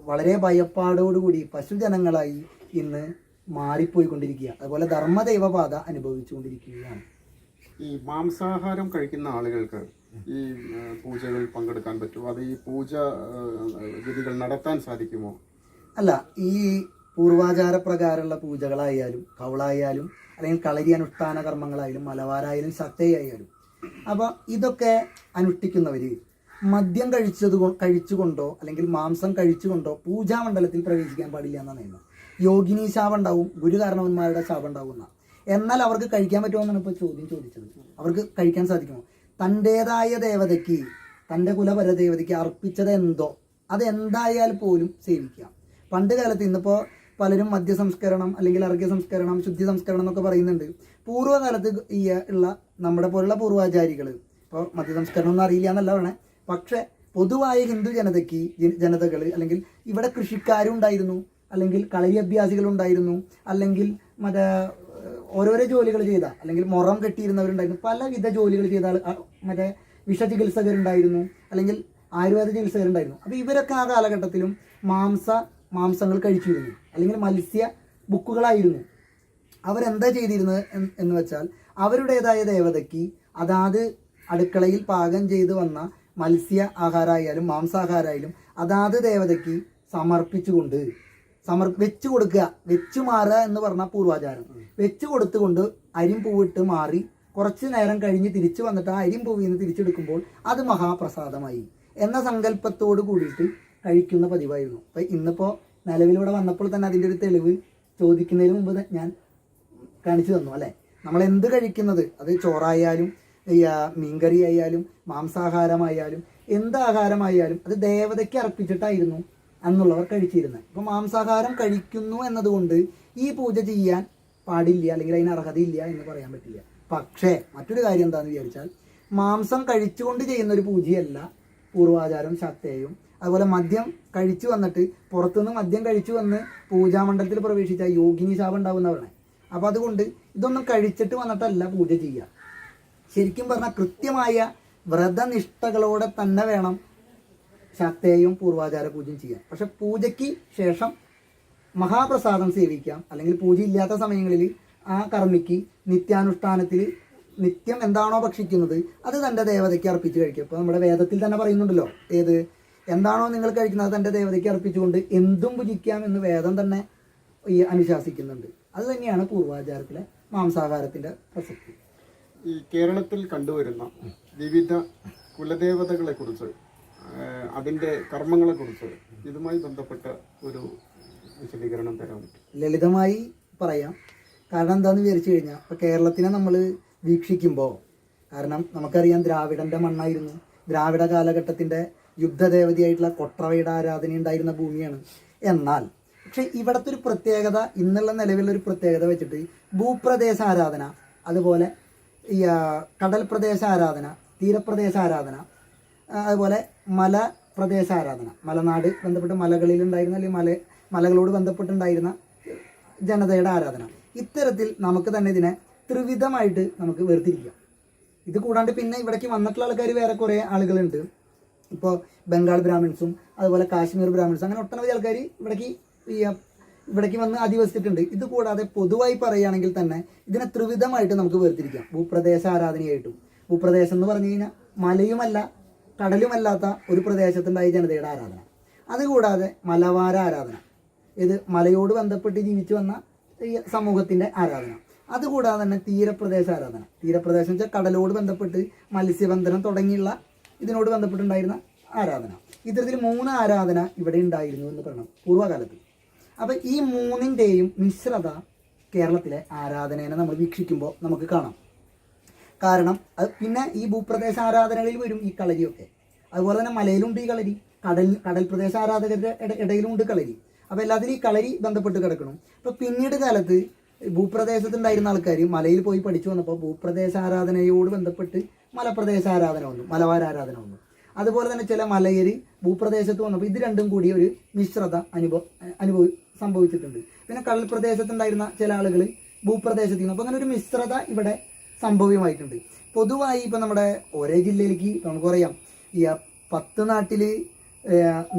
വളരെ ഭയപ്പാടോടുകൂടി പശുജനങ്ങളായി ഇന്ന് മാറിപ്പോയിക്കൊണ്ടിരിക്കുക അതുപോലെ ധർമ്മദൈവപാത അനുഭവിച്ചുകൊണ്ടിരിക്കുകയാണ്. ഈ മാംസാഹാരം കഴിക്കുന്ന ആളുകൾക്ക് ഈ പൂജകൾ പങ്കെടുക്കാൻ പറ്റുമോ? അത് ഈ പൂജ വിധികൾ നടത്താൻ സാധിക്കുമോ? അല്ല ഈ പൂർവാചാര പ്രകാരമുള്ള പൂജകളായാലും കവളായാലും അല്ലെങ്കിൽ കളരി അനുഷ്ഠാന കർമ്മങ്ങളായാലും മലബാരായാലും ശക്തയായാലും അപ്പോൾ ഇതൊക്കെ അനുഷ്ഠിക്കുന്നവർ മദ്യം കഴിച്ചത് കഴിച്ചുകൊണ്ടോ അല്ലെങ്കിൽ മാംസം കഴിച്ചുകൊണ്ടോ പൂജാമണ്ഡലത്തിൽ പ്രവേശിക്കാൻ പാടില്ല എന്നാണ് നിയമം. യോഗിനി ശാപം ഉണ്ടാവും ഗുരുകാരണവന്മാരുടെ ശാപം ഉണ്ടാവുന്ന എന്നാൽ അവർക്ക് കഴിക്കാൻ പറ്റുമോ എന്നാണ് ഇപ്പോൾ ചോദ്യം ചോദിച്ചത്. അവർക്ക് കഴിക്കാൻ സാധിക്കുമോ? തന്റേതായ ദേവതയ്ക്ക് തന്റെ കുലപര ദേവതയ്ക്ക് അർപ്പിച്ചത് എന്തോ? അതെന്തായാൽ പോലും സേവിക്കാം പണ്ട് കാലത്ത് ഇന്നിപ്പോൾ പലരും മദ്യ സംസ്കരണം അല്ലെങ്കിൽ അർഘ്യ സംസ്കരണം ശുദ്ധി സംസ്കരണം എന്നൊക്കെ പറയുന്നുണ്ട്. പൂർവകാലത്ത് ഈ ഉള്ള നമ്മുടെ പോലുള്ള പൂർവാചാരികൾ ഇപ്പോൾ മദ്യ സംസ്കരണം ഒന്നും അറിയില്ല എന്നല്ല വേണേ പക്ഷേ പൊതുവായ ഹിന്ദു ജനതയ്ക്ക് ജനതകൾ അല്ലെങ്കിൽ ഇവിടെ കൃഷിക്കാരും ഉണ്ടായിരുന്നു അല്ലെങ്കിൽ കളരി അഭ്യാസികൾ ഉണ്ടായിരുന്നു അല്ലെങ്കിൽ മത ഓരോരോ ജോലികൾ ചെയ്ത അല്ലെങ്കിൽ മുറം കെട്ടിയിരുന്നവരുണ്ടായിരുന്നു പലവിധ ജോലികൾ ചെയ്ത മറ്റേ വിഷചികിത്സകരുണ്ടായിരുന്നു അല്ലെങ്കിൽ ആയുർവേദ ചികിത്സകരുണ്ടായിരുന്നു. അപ്പോൾ ഇവരൊക്കെ ആ കാലഘട്ടത്തിലും മാംസ മാംസങ്ങൾ കഴിച്ചിരുന്നു അല്ലെങ്കിൽ മത്സ്യ ബുക്കുകളായിരുന്നു. അവരെന്താ ചെയ്തിരുന്നത് എന്ന് വെച്ചാൽ അവരുടേതായ ദേവതയ്ക്ക് അതാത് അടുക്കളയിൽ പാകം ചെയ്തു വന്ന മത്സ്യ ആഹാരമായാലും മാംസാഹാരമായാലും അതാത് ദേവതയ്ക്ക് സമർപ്പിച്ചുകൊണ്ട് സമർ വെച്ചു കൊടുക്കുക. വെച്ചു മാറുക എന്ന് പറഞ്ഞ പൂർവാചാരം. വെച്ചു കൊടുത്തുകൊണ്ട് അരിയും പൂവിട്ട് മാറി കുറച്ച് നേരം കഴിഞ്ഞ് തിരിച്ചു വന്നിട്ട് ആ അരിം പൂവിൽ നിന്ന് തിരിച്ചെടുക്കുമ്പോൾ അത് മഹാപ്രസാദമായി. എന്ന സങ്കല്പത്തോട് കൂടിയിട്ട് കഴിക്കുന്ന പതിവായിരുന്നു. അപ്പം ഇന്നിപ്പോൾ നിലവിലൂടെ വന്നപ്പോൾ തന്നെ അതിന്റെ ഒരു തെളിവ് ചോദിക്കുന്നതിന് മുമ്പ് ഞാൻ കാണിച്ചു തന്നു അല്ലേ? നമ്മൾ എന്ത് കഴിക്കുന്നത്? അത് ചോറായാലും മീൻകറി ആയാലും മാംസാഹാരമായാലും എന്ത് ആഹാരമായാലും അത് ദേവതയ്ക്ക് അർപ്പിച്ചിട്ടായിരുന്നു. അന്നുള്ളവർ കഴിച്ചിരുന്നത്. ഇപ്പൊ മാംസാഹാരം കഴിക്കുന്നു എന്നതുകൊണ്ട് ഈ പൂജ ചെയ്യാൻ പാടില്ല അല്ലെങ്കിൽ അതിന് അർഹതയില്ല എന്ന് പറയാൻ പറ്റില്ല. പക്ഷേ മറ്റൊരു കാര്യം എന്താണെന്ന് വിചാരിച്ചാൽ മാംസം കഴിച്ചുകൊണ്ട് ചെയ്യുന്ന ഒരു പൂജയല്ല പൂർവാചാരം ശക്തയും. അതുപോലെ മദ്യം കഴിച്ചു വന്നിട്ട് പുറത്തുനിന്ന് മദ്യം കഴിച്ചു വന്ന് പൂജാമണ്ഡലത്തിൽ പ്രവേശിച്ച യോഗിനി ശാപം ഉണ്ടാവുന്നവരാണ്. അപ്പോൾ അതുകൊണ്ട് ഇതൊന്നും കഴിച്ചിട്ട് വന്നിട്ടല്ല പൂജ ചെയ്യുക. ശരിക്കും പറഞ്ഞാൽ കൃത്യമായ വ്രതനിഷ്ഠകളോടെ തന്നെ വേണം ശക്തയും പൂർവാചാര പൂജയും ചെയ്യാം. പക്ഷെ പൂജയ്ക്ക് ശേഷം മഹാപ്രസാദം സേവിക്കാം. അല്ലെങ്കിൽ പൂജ ഇല്ലാത്ത സമയങ്ങളിൽ ആ കർമ്മിക്ക് നിത്യാനുഷ്ഠാനത്തിൽ നിത്യം എന്താണോ ഭക്ഷിക്കുന്നത് അത് തന്റെ ദേവതയ്ക്ക് അർപ്പിച്ച് കഴിക്കും. ഇപ്പോൾ നമ്മുടെ വേദത്തിൽ തന്നെ പറയുന്നുണ്ടല്ലോ ഏത് എന്താണോ നിങ്ങൾ കഴിക്കുന്നത് തന്റെ ദേവതയ്ക്ക് അർപ്പിച്ചുകൊണ്ട് എന്തും ഭുജിക്കാം എന്ന് വേദം തന്നെ ഈ അനുശാസിക്കുന്നുണ്ട്. അത് തന്നെയാണ് പൂർവാചാരത്തിലെ മാംസാഹാരത്തിന്റെ പ്രസക്തി. ഈ കേരളത്തിൽ കണ്ടുവരുന്ന വിവിധ കുലദേവതകളെ കുറിച്ച് അതിന്റെ കർമ്മങ്ങളെ കുറിച്ച് ഇതുമായി ബന്ധപ്പെട്ട ഒരു വിശദീകരണം തരാൻ പറ്റും. ലളിതമായി പറയാം. കാരണം എന്താണെന്ന് വിചാരിച്ചു കഴിഞ്ഞാൽ ഇപ്പോൾ കേരളത്തിനെ നമ്മൾ വീക്ഷിക്കുമ്പോൾ കാരണം നമുക്കറിയാം ദ്രാവിഡന്റെ മണ്ണായിരുന്നു. ദ്രാവിഡ കാലഘട്ടത്തിന്റെ യുദ്ധദേവതയായിട്ടുള്ള കൊട്രവയുടെ ആരാധന ഉണ്ടായിരുന്ന ഭൂമിയാണ്. എന്നാൽ പക്ഷെ ഇവിടുത്തെ ഒരു പ്രത്യേകത ഇന്നുള്ള നിലവിലുള്ള ഒരു പ്രത്യേകത വെച്ചിട്ട് ഭൂപ്രദേശ ആരാധന അതുപോലെ ഈ കടൽ പ്രദേശ ആരാധന തീരപ്രദേശ ആരാധന അതുപോലെ മല പ്രദേശ ആരാധന. മലനാട് ബന്ധപ്പെട്ട മലകളിൽ ഉണ്ടായിരുന്ന അല്ലെങ്കിൽ മല മലകളോട് ബന്ധപ്പെട്ടുണ്ടായിരുന്ന ജനതയുടെ ആരാധന. ഇത്തരത്തിൽ നമുക്ക് തന്നെ ഇതിനെ ത്രിവിധമായിട്ട് നമുക്ക് വേർതിരിക്കാം. ഇത് കൂടാണ്ട് പിന്നെ ഇവിടേക്ക് വന്നിട്ടുള്ള ആൾക്കാർ വേറെ കുറേ ആളുകളുണ്ട്. ഇപ്പോൾ ബംഗാൾ ബ്രാഹ്മിൺസും അതുപോലെ കാശ്മീർ ബ്രാഹ്മിൺസും അങ്ങനെ ഒട്ടനവധി ആൾക്കാർ ഇവിടേക്ക് ഇവിടേക്ക് വന്ന് അധിവസിച്ചിട്ടുണ്ട്. ഇത് കൂടാതെ പൊതുവായി പറയുകയാണെങ്കിൽ തന്നെ ഇതിനെ ത്രിവിധമായിട്ട് നമുക്ക് വേർതിരിക്കാം. ഭൂപ്രദേശ ആരാധനയായിട്ടും. ഭൂപ്രദേശം എന്ന് പറഞ്ഞു കഴിഞ്ഞാൽ മലയുമല്ല കടലുമല്ലാത്ത ഒരു പ്രദേശത്തുണ്ടായ ജനതയുടെ ആരാധന. അതുകൂടാതെ മലവാര ആരാധന. ഇത് മലയോട് ബന്ധപ്പെട്ട് ജീവിച്ചു വന്ന ഈ സമൂഹത്തിന്റെ ആരാധന. അതുകൂടാതെ തന്നെ തീരപ്രദേശ ആരാധന. തീരപ്രദേശം വെച്ചാൽ കടലോട് ബന്ധപ്പെട്ട് മത്സ്യബന്ധനം തുടങ്ങിയുള്ള ഇതിനോട് ബന്ധപ്പെട്ടുണ്ടായിരുന്ന ആരാധന. ഇത്തരത്തിൽ മൂന്ന് ആരാധന ഇവിടെ ഉണ്ടായിരുന്നു എന്ന് പറയണം പൂർവകാലത്ത്. അപ്പം ഈ മൂന്നിന്റെയും മിശ്രത കേരളത്തിലെ ആരാധനേനെ നമ്മൾ വീക്ഷിക്കുമ്പോൾ നമുക്ക് കാണാം. കാരണം അത് പിന്നെ ഈ ഭൂപ്രദേശ ആരാധനകളിൽ വരും ഈ കളരിയൊക്കെ. അതുപോലെ തന്നെ മലയിലുണ്ട് ഈ കളരി കടൽ കടൽ പ്രദേശ ആരാധകരുടെ ഇട- ഇടയിലുണ്ട് കളരി. അപ്പോൾ എല്ലാത്തിനും ഈ കളരി ബന്ധപ്പെട്ട് കിടക്കണം. അപ്പോൾ പിന്നീട് കാലത്ത് ഭൂപ്രദേശത്തുണ്ടായിരുന്ന ആൾക്കാർ മലയിൽ പോയി പഠിച്ചു വന്നപ്പോൾ ഭൂപ്രദേശ ആരാധനയോട് ബന്ധപ്പെട്ട് മലപ്രദേശ ആരാധന വന്നു മലബാർ ആരാധന വന്നു. അതുപോലെ തന്നെ ചില മലയർ ഭൂപ്രദേശത്ത് വന്നപ്പോൾ ഇത് രണ്ടും കൂടി ഒരു മിശ്രത അനുഭവ അനുഭവി സംഭവിച്ചിട്ടുണ്ട്. പിന്നെ കടൽ പ്രദേശത്തുണ്ടായിരുന്ന ചില ആളുകൾ ഭൂപ്രദേശത്ത് നിന്ന് അപ്പോൾ അങ്ങനെ ഒരു മിശ്രത ഇവിടെ സംഭവ്യമായിട്ടുണ്ട്. പൊതുവായി ഇപ്പം നമ്മുടെ ഒരേ ജില്ലയിലേക്ക് നമുക്ക് നമുക്കറിയാം ഈ പത്ത് നാട്ടിൽ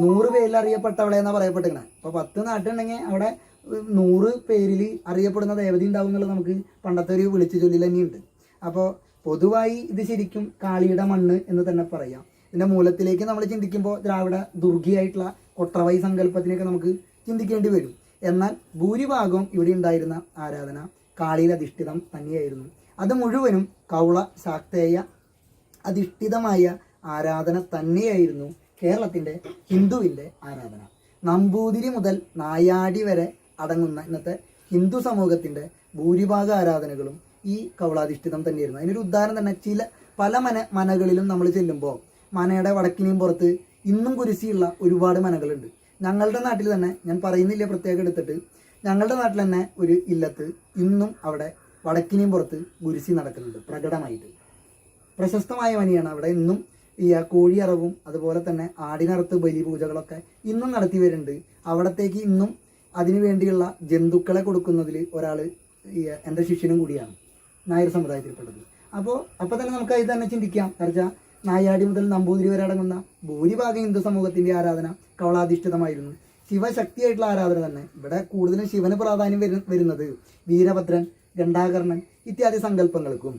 നൂറ് പേരിൽ അറിയപ്പെട്ടവളെ എന്നാണ് പറയപ്പെട്ടിരിക്കുന്നത് അപ്പോൾ പത്ത് നാട്ടുണ്ടെങ്കിൽ അവിടെ നൂറ് പേരിൽ അറിയപ്പെടുന്ന ദേവതി ഉണ്ടാവും എന്നുള്ളത് നമുക്ക് പണ്ടത്തെ ഒരു വിളിച്ചു ചൊല്ലിൽ തന്നെയുണ്ട്. അപ്പോൾ പൊതുവായി ഇത് ശരിക്കും കാളിയുടെ മണ്ണ് എന്ന് തന്നെ പറയാം. ഇതിന്റെ മൂലത്തിലേക്ക് നമ്മൾ ചിന്തിക്കുമ്പോൾ ദ്രാവിഡ ദുർഗിയായിട്ടുള്ള കൊട്രവൈ സങ്കല്പത്തിനൊക്കെ നമുക്ക് ചിന്തിക്കേണ്ടി വരും. എന്നാൽ ഭൂരിഭാഗം ഇവിടെ ഉണ്ടായിരുന്ന ആരാധന കാളിയിൽ അധിഷ്ഠിതം തന്നെയായിരുന്നു. അത് മുഴുവനും കൗള ശാക്തേയ അധിഷ്ഠിതമായ ആരാധന തന്നെയായിരുന്നു കേരളത്തിന്റെ ഹിന്ദുവിന്റെ ആരാധന. നമ്പൂതിരി മുതൽ നായാടി വരെ അടങ്ങുന്ന ഇന്നത്തെ ഹിന്ദു സമൂഹത്തിന്റെ ഭൂരിഭാഗ ആരാധനകളും ഈ കൗളാധിഷ്ഠിതം തന്നെയായിരുന്നു. അതിനൊരു ഉദാഹരണം തന്നെ ചില പല മന മനകളിലും നമ്മൾ ചെല്ലുമ്പോൾ മനയുടെ വടക്കിനെയും പുറത്ത് ഇന്നും കുരിശിയുള്ള ഒരുപാട് മനകളുണ്ട്. ഞങ്ങളുടെ നാട്ടിൽ തന്നെ ഞാൻ പറയുന്നില്ല പ്രത്യേകം എടുത്തിട്ട് ഞങ്ങളുടെ നാട്ടിൽ തന്നെ ഒരു ഇല്ലത്ത് ഇന്നും അവിടെ വടക്കിനെയും പുറത്ത് ഗുരുസി നടക്കുന്നുണ്ട് പ്രകടമായിട്ട്. പ്രശസ്തമായ വനിയാണ് അവിടെ. ഇന്നും ഈ കോഴിയറവും അതുപോലെ തന്നെ ആടിനറുത്ത് ബലിപൂജകളൊക്കെ ഇന്നും നടത്തി വരുന്നുണ്ട്. അവിടത്തേക്ക് ഇന്നും അതിനു വേണ്ടിയുള്ള ജന്തുക്കളെ കൊടുക്കുന്നതിൽ ഒരാൾ ഈ എന്റെ ശിഷ്യനും കൂടിയാണ് നായർ സമുദായത്തിൽപ്പെട്ടത്. അപ്പോൾ അപ്പോൾ തന്നെ നമുക്ക് ഇത് തന്നെ ചിന്തിക്കാം. കാരണം നായാടി മുതൽ നമ്പൂതിരി വരെ അടങ്ങുന്ന ഭൂരിഭാഗം ഹിന്ദു സമൂഹത്തിന്റെ ആരാധന കവളാധിഷ്ഠിതമായിരുന്നു. ശിവശക്തിയായിട്ടുള്ള ആരാധന തന്നെ. ഇവിടെ കൂടുതലും ശിവന് പ്രാധാന്യം വരു വരുന്നത് വീരഭദ്രൻ ഗണ്ടാകർണൻ ഇത്യാദി സങ്കല്പങ്ങൾക്കും.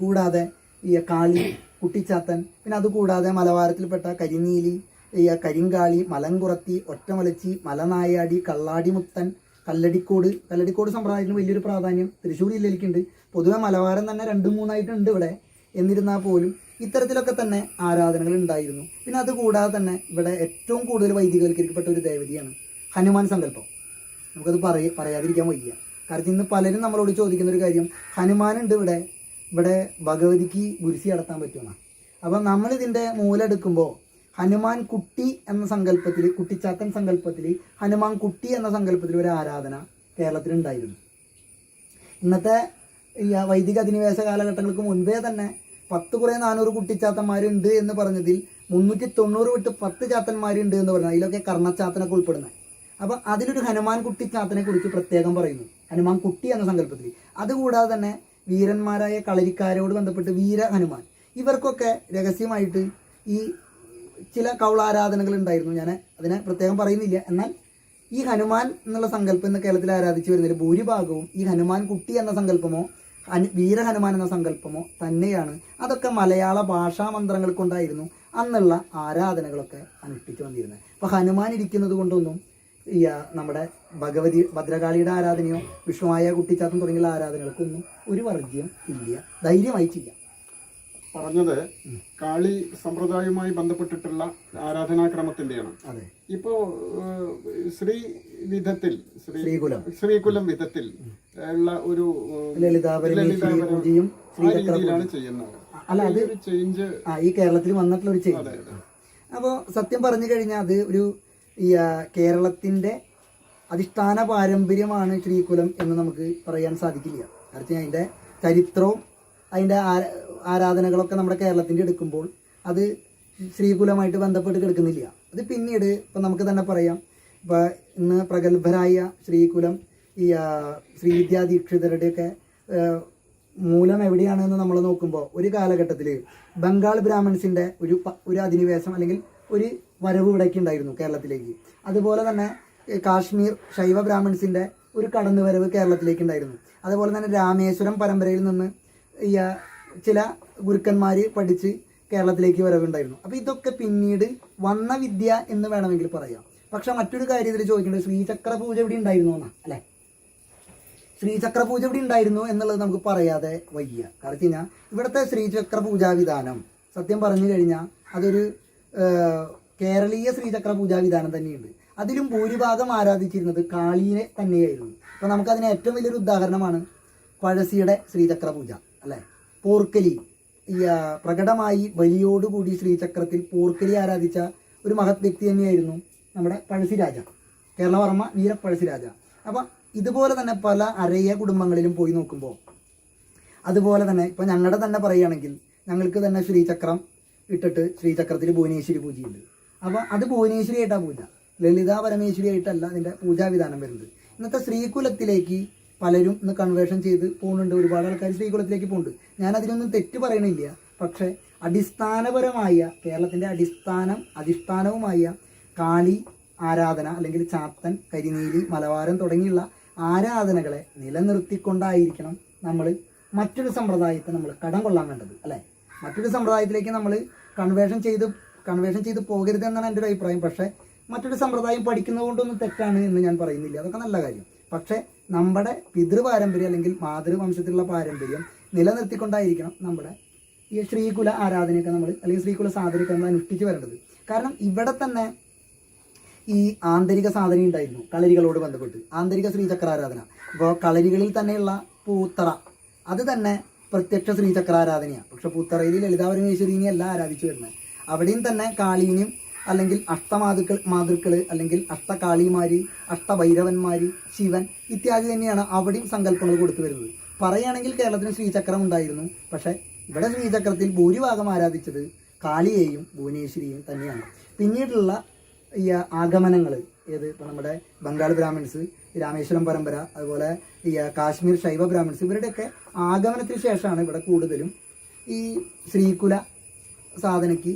കൂടാതെ ഈ കാളി കുട്ടിച്ചാത്തൻ പിന്നെ അതുകൂടാതെ മലബാരത്തിൽപ്പെട്ട കരിനീലി ഈ കരിങ്കാളി മലങ്കുറത്തി ഒറ്റമലച്ചി മലനായാടി കള്ളാടിമുത്തൻ കല്ലടിക്കോട്. കല്ലടിക്കോട് സമ്പ്രദായത്തിന് വലിയൊരു പ്രാധാന്യം തൃശ്ശൂർ ജില്ലയിലേക്കുണ്ട്. പൊതുവെ മലബാരം തന്നെ രണ്ടും മൂന്നായിട്ടുണ്ട് ഇവിടെ. എന്നിരുന്നാൽ പോലും ഇത്തരത്തിലൊക്കെ തന്നെ ആരാധനകൾ ഉണ്ടായിരുന്നു. പിന്നെ അതുകൂടാതെ തന്നെ ഇവിടെ ഏറ്റവും കൂടുതൽ വൈദികവൽക്കരിക്കപ്പെട്ട ഒരു ദേവതയാണ് ഹനുമാൻ സങ്കല്പം. നമുക്കത് പറയ പറയാതിരിക്കാൻ വയ്യ. കാരണം ഇന്ന് പലരും നമ്മളോട് ചോദിക്കുന്ന ഒരു കാര്യം ഹനുമാനുണ്ട് ഇവിടെ. ഇവിടെ ഭഗവതിക്ക് ഗുരുസി നടത്താൻ പറ്റുമെന്നാണ് അപ്പം നമ്മളിതിന്റെ മൂലെടുക്കുമ്പോൾ ഹനുമാൻ കുട്ടി എന്ന സങ്കല്പത്തിൽ കുട്ടിച്ചാത്തൻ സങ്കല്പത്തിൽ ഹനുമാൻ കുട്ടി എന്ന സങ്കല്പത്തിൽ ഒരു ആരാധന കേരളത്തിലുണ്ടായിരുന്നു ഇന്നത്തെ ഈ വൈദിക അധിനിവേശ കാലഘട്ടങ്ങൾക്ക് മുൻപേ തന്നെ പത്ത് കുറേ നാനൂറ് കുട്ടിച്ചാത്തന്മാരുണ്ട് എന്ന് പറഞ്ഞതിൽ മുന്നൂറ്റി തൊണ്ണൂറ് വിട്ട് പത്ത് ചാത്തന്മാരുണ്ട് എന്ന് പറഞ്ഞാൽ അതിലൊക്കെ കർണച്ചാത്തനൊക്കെ ഉൾപ്പെടുന്നത്. അപ്പം അതിലൊരു ഹനുമാൻ കുട്ടിച്ചാത്തനെ കുറിച്ച് പ്രത്യേകം പറയുന്നു. ഹനുമാൻ കുട്ടി എന്ന സങ്കല്പത്തിൽ. അതുകൂടാതെ തന്നെ വീരന്മാരായ കളരിക്കാരോട് ബന്ധപ്പെട്ട് വീര ഹനുമാൻ. ഇവർക്കൊക്കെ രഹസ്യമായിട്ട് ഈ ചില കൗളാരാധനകൾ ഉണ്ടായിരുന്നു. ഞാൻ അതിനെ പ്രത്യേകം പറയുന്നില്ല. എന്നാൽ ഈ ഹനുമാൻ എന്നുള്ള സങ്കല്പം ഇന്ന് കേരളത്തിൽ ആരാധിച്ചു വരുന്നതിൽ ഭൂരിഭാഗവും ഈ ഹനുമാൻ കുട്ടി എന്ന സങ്കല്പമോ വീര ഹനുമാൻ എന്ന സങ്കല്പമോ തന്നെയാണ്. അതൊക്കെ മലയാള ഭാഷാ മന്ത്രങ്ങൾ കൊണ്ടായിരുന്നു അന്നുള്ള ആരാധനകളൊക്കെ അനുഷ്ഠിച്ചു വന്നിരുന്നത്. അപ്പോൾ ഹനുമാൻ ഇരിക്കുന്നത് കൊണ്ടൊന്നും ഈ നമ്മുടെ ഭഗവതി ഭദ്രകാളിയുടെ ആരാധനയോ വിഷ്ണുവായ കുട്ടിച്ചാത്തം തുടങ്ങിയുള്ള ആരാധനകൾക്കൊന്നും ഒരു വർഗീയം ഇല്ല. ധൈര്യമായിട്ടില്ല. ചെയ്യാം പറഞ്ഞത് കാളി സമ്പ്രദായവുമായി ബന്ധപ്പെട്ടിട്ടുള്ള ആരാധനാക്രമത്തിന്റെയാണ്. അതെ. ഇപ്പോ ശ്രീ വിധത്തിൽ ശ്രീ ശ്രീകുലം. ശ്രീകുലം വിധത്തിൽ ഉള്ള ഒരു രീതിയിലാണ് ചെയ്യുന്നത്. അല്ല അത് ചേഞ്ച് ആ ഈ കേരളത്തിൽ വന്നിട്ടുള്ള ഒരു ചേഞ്ച് അപ്പോൾ സത്യം പറഞ്ഞു കഴിഞ്ഞാൽ അത് ഒരു ഈ കേരളത്തിന്റെ അധിഷ്ഠാന പാരമ്പര്യമാണ് ശ്രീകുലം എന്ന് നമുക്ക് പറയാൻ സാധിക്കില്ല. കാരണം അതിന്റെ ചരിത്രവും അതിന്റെ ആരാധനകളൊക്കെ നമ്മുടെ കേരളത്തിന്റെ എടുക്കുമ്പോൾ അത് ശ്രീകുലമായിട്ട് ബന്ധപ്പെട്ട് കിടക്കുന്നില്ല. അത് പിന്നീട് ഇപ്പം നമുക്ക് തന്നെ പറയാം. ഇപ്പം ഇന്ന് പ്രഗത്ഭരായ ശ്രീകുലം ഈ ശ്രീ ശ്രീവിദ്യാദീക്ഷിതരുടെയൊക്കെ മൂലം എവിടെയാണെന്ന് നമ്മൾ നോക്കുമ്പോൾ ഒരു കാലഘട്ടത്തിൽ ബംഗാൾ ബ്രാഹ്മിൻസിന്റെ ഒരു ഒരു അധിനിവേശം അല്ലെങ്കിൽ ഒരു വരവ് ഇവിടേക്ക് ഉണ്ടായിരുന്നു കേരളത്തിലേക്ക്. അതുപോലെ തന്നെ കാശ്മീർ ശൈവ ബ്രാഹ്മൺസിന്റെ ഒരു കടന്നുവരവ് കേരളത്തിലേക്ക് ഉണ്ടായിരുന്നു അതുപോലെ തന്നെ രാമേശ്വരം പരമ്പരയിൽ നിന്ന് ഈ ചില ഗുരുക്കന്മാർ പഠിച്ച് കേരളത്തിലേക്ക് വരവുണ്ടായിരുന്നു. അപ്പോൾ ഇതൊക്കെ പിന്നീട് വന്ന വിദ്യ എന്ന് വേണമെങ്കിൽ പറയാം. പക്ഷെ മറ്റൊരു കാര്യം ഇതിൽ ചോദിക്കേണ്ടത് ശ്രീചക്ര പൂജ ഇവിടെ ഉണ്ടായിരുന്നു എന്നാ അല്ലേ? ശ്രീചക്ര പൂജ ഇവിടെ ഉണ്ടായിരുന്നു എന്നുള്ളത് നമുക്ക് പറയാതെ വയ്യ. കാരണം വെച്ച് കഴിഞ്ഞാൽ ഇവിടുത്തെ ശ്രീചക്ര പൂജാ വിധാനം സത്യം പറഞ്ഞു കഴിഞ്ഞാൽ അതൊരു കേരളീയ ശ്രീചക്ര പൂജാ വിധാനം തന്നെയുണ്ട്. അതിലും ഭൂരിഭാഗം ആരാധിച്ചിരുന്നത് കാളിയെ തന്നെയായിരുന്നു. അപ്പോൾ നമുക്കതിന് ഏറ്റവും വലിയൊരു ഉദാഹരണമാണ് പഴശ്ശിയുടെ ശ്രീചക്ര പൂജ അല്ലേ? പോർക്കലി. പ്രകടമായി ബലിയോടുകൂടി ശ്രീചക്രത്തിൽ പോർക്കലി ആരാധിച്ച ഒരു മഹത് വ്യക്തി തന്നെയായിരുന്നു നമ്മുടെ പഴശ്ശിരാജ. കേരളവർമ്മ വീര പഴശ്ശിരാജ. അപ്പം ഇതുപോലെ തന്നെ പല അരയ കുടുംബങ്ങളിലും പോയി നോക്കുമ്പോൾ അതുപോലെ തന്നെ ഇപ്പം ഞങ്ങളുടെ തന്നെ പറയുകയാണെങ്കിൽ ഞങ്ങൾക്ക് തന്നെ ശ്രീചക്രം ഇട്ടിട്ട് ശ്രീചക്രത്തിൽ ഭുവനേശ്വരി പൂജയുണ്ട്. അപ്പോൾ അത് ഭുവനേശ്വരി ആയിട്ടാണ് പൂജ ലളിതാ പരമേശ്വരി ആയിട്ടല്ല അതിന്റെ പൂജാവിധാനം വരുന്നത്. ഇന്നത്തെ ശ്രീകുലത്തിലേക്ക് പലരും ഇന്ന് കൺവേർഷൻ ചെയ്ത് പോകുന്നുണ്ട്. ഒരുപാട് ആൾക്കാർ ശ്രീകുലത്തിലേക്ക് പോകുന്നുണ്ട്. ഞാൻ അതിനൊന്നും തെറ്റ് പറയണില്ല. പക്ഷേ അടിസ്ഥാനപരമായ കേരളത്തിന്റെ അടിസ്ഥാനം അധിഷ്ഠാനവുമായ കാളി ആരാധന അല്ലെങ്കിൽ ചാത്തൻ കരിനീലി മലവാരം തുടങ്ങിയുള്ള ആരാധനകളെ നിലനിർത്തിക്കൊണ്ടായിരിക്കണം നമ്മൾ മറ്റൊരു സമ്പ്രദായത്തെ നമ്മൾ കടം കൊള്ളാൻ വേണ്ടത് അല്ലേ? മറ്റൊരു സമ്പ്രദായത്തിലേക്ക് നമ്മൾ കൺവേർഷൻ ചെയ്ത് കൺവേർഷൻ ചെയ്ത് പോകരുത് എന്നാണ് എന്റെ ഒരു അഭിപ്രായം. പക്ഷേ മറ്റൊരു സമ്പ്രദായം പഠിക്കുന്നത് കൊണ്ടൊന്നും തെറ്റാണ് എന്ന് ഞാൻ പറയുന്നില്ല. അതൊക്കെ നല്ല കാര്യം. പക്ഷേ നമ്മുടെ പിതൃപാരമ്പര്യം അല്ലെങ്കിൽ മാതൃവംശത്തിലുള്ള പാരമ്പര്യം നിലനിർത്തിക്കൊണ്ടായിരിക്കണം നമ്മുടെ ഈ ശ്രീകുല ആരാധനയൊക്കെ നമ്മൾ അല്ലെങ്കിൽ ശ്രീകുല സാധനയൊക്കെ നമ്മൾ അനുഷ്ഠിച്ച് വരേണ്ടത്. കാരണം ഇവിടെ തന്നെ ഈ ആന്തരിക സാധന ഉണ്ടായിരുന്നു കളരികളോട് ബന്ധപ്പെട്ട്. ആന്തരിക ശ്രീചക്രാരാധന. അപ്പോൾ കളരികളിൽ തന്നെയുള്ള പൂത്തറ അത് തന്നെ പ്രത്യക്ഷ ശ്രീചക്രാരാധനയാണ്. പക്ഷെ പൂത്തറയിൽ ലളിതാപരമേശ്വരീനെ എല്ലാം ആരാധിച്ചു വരുന്നത്. അവിടെയും തന്നെ കാളീനും അല്ലെങ്കിൽ അഷ്ടമാതൃക്കൾ മാതൃക്കൾ അല്ലെങ്കിൽ അഷ്ടകാളിമാര് അഷ്ടഭൈരവന്മാര് ശിവൻ ഇത്യാദി തന്നെയാണ് അവിടെയും സങ്കല്പങ്ങൾ കൊടുത്തു വരുന്നത്. പറയുകയാണെങ്കിൽ കേരളത്തിന് ശ്രീചക്രം ഉണ്ടായിരുന്നു. പക്ഷേ ഇവിടെ ശ്രീചക്രത്തിൽ ഭൂരിഭാഗം ആരാധിച്ചത് കാളിയെയും ഭുവനേശ്വരിയെയും തന്നെയാണ്. പിന്നീടുള്ള ഈ ആഗമനങ്ങൾ ഏത്? നമ്മുടെ ബംഗാൾ ബ്രാഹ്മിൺസ് രാമേശ്വരം പരമ്പര അതുപോലെ ഈ കാശ്മീർ ശൈവ ബ്രാഹ്മിൺസ് ഇവരുടെയൊക്കെ ആഗമനത്തിന് ശേഷമാണ് ഇവിടെ കൂടുതലും ഈ ശ്രീകുല സാധനയ്ക്ക്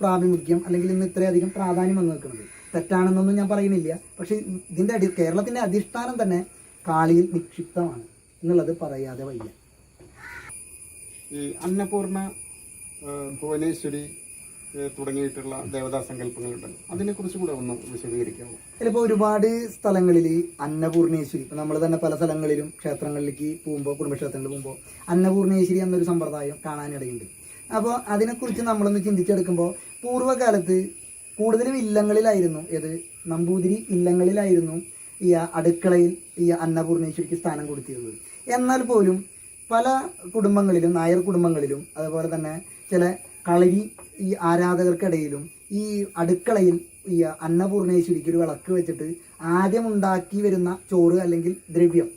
പ്രാതിനിധ്യം അല്ലെങ്കിൽ ഇന്ന് ഇത്രയധികം പ്രാധാന്യം വന്നു നിൽക്കുന്നത്. തെറ്റാണെന്നൊന്നും ഞാൻ പറയുന്നില്ല. പക്ഷേ ഇതിന്റെ അടി കേരളത്തിന്റെ അധിഷ്ഠാനം തന്നെ കാളിയിൽ നിക്ഷിപ്തമാണ് എന്നുള്ളത് പറയാതെ വയ്യ. ഈ അന്നപൂർണ ഭുവനേശ്വരി തുടങ്ങിയിട്ടുള്ള ദേവതാ സങ്കല്പങ്ങളുണ്ട്. അതിനെ കുറിച്ച് കൂടെ ഒന്ന് വിശദീകരിക്കാമോ? ചിലപ്പോൾ ഒരുപാട് സ്ഥലങ്ങളിൽ അന്നപൂർണേശ്വരി ഇപ്പം നമ്മൾ തന്നെ പല സ്ഥലങ്ങളിലും ക്ഷേത്രങ്ങളിലേക്ക് പോകുമ്പോൾ കുടുംബക്ഷേത്രങ്ങളിൽ പോകുമ്പോൾ അന്നപൂർണേശ്വരി എന്നൊരു സമ്പ്രദായം കാണാനിടയുണ്ട്. അപ്പോൾ അതിനെക്കുറിച്ച് നമ്മളൊന്ന് ചിന്തിച്ചെടുക്കുമ്പോൾ പൂർവകാലത്ത് കൂടുതലും ഇല്ലങ്ങളിലായിരുന്നു ഏത്? നമ്പൂതിരി ഇല്ലങ്ങളിലായിരുന്നു ഈ അടുക്കളയിൽ ഈ അന്നപൂർണേശ്വരിക്ക് സ്ഥാനം കൊടുത്തിരുന്നത്. എന്നാൽ പോലും പല കുടുംബങ്ങളിലും നായർ കുടുംബങ്ങളിലും അതുപോലെ തന്നെ ചില കളരി ഈ ആരാധകർക്കിടയിലും ഈ അടുക്കളയിൽ ഈ അന്നപൂർണേശ്വരിക്ക് ഒരു വിളക്ക് വെച്ചിട്ട് ആദ്യം ഉണ്ടാക്കി വരുന്ന ചോറ് അല്ലെങ്കിൽ ദ്രവ്യം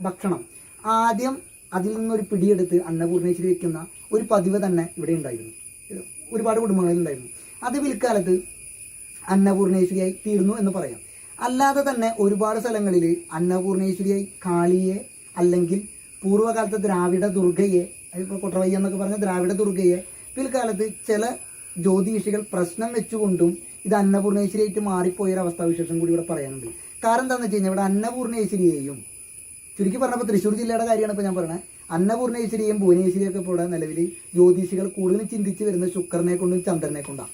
ഭക്ഷണം ആദ്യം അതിൽ നിന്നൊരു പിടിയെടുത്ത് അന്നപൂർണേശ്വരി വെക്കുന്ന ഒരു പതിവ് തന്നെ ഇവിടെ ഉണ്ടായിരുന്നു. ഒരുപാട് കുടുംബങ്ങളിലുണ്ടായിരുന്നു അത് പിൽക്കാലത്ത് അന്നപൂർണേശ്വരിയായി തീർന്നു എന്ന് പറയാം. അല്ലാതെ തന്നെ ഒരുപാട് സ്ഥലങ്ങളിൽ അന്നപൂർണേശ്വരിയായി കാളിയെ അല്ലെങ്കിൽ പൂർവകാലത്തെ ദ്രാവിഡ ദുർഗയെ ഇപ്പോൾ കൊട്ടവയ്യ എന്നൊക്കെ പറഞ്ഞ ദ്രാവിഡ ദുർഗയെ പിൽക്കാലത്ത് ചില ജ്യോതിഷികൾ പ്രശ്നം വെച്ചുകൊണ്ടും ഇത് അന്നപൂർണേശ്വരിയായിട്ട് മാറിപ്പോയൊരു അവസ്ഥാവിശേഷം കൂടി ഇവിടെ പറയാനുണ്ട്. കാരണം എന്താണെന്ന് വെച്ച് കഴിഞ്ഞാൽ ഇവിടെ അന്നപൂർണേശ്വരിയെയും ചുരുക്കി പറഞ്ഞപ്പോൾ തൃശ്ശൂർ ജില്ലയുടെ കാര്യമാണ് ഇപ്പോൾ ഞാൻ പറയുന്നത് അന്നപൂർണേശ്വരിയും ഭുവനേശ്വരിയും ഒക്കെ ഇപ്പോൾ നിലവിൽ ജ്യോതിഷികൾ കൂടുതൽ ചിന്തിച്ച് വരുന്നത് ശുക്രനെ കൊണ്ടും ചന്ദ്രനെ കൊണ്ടാണ്.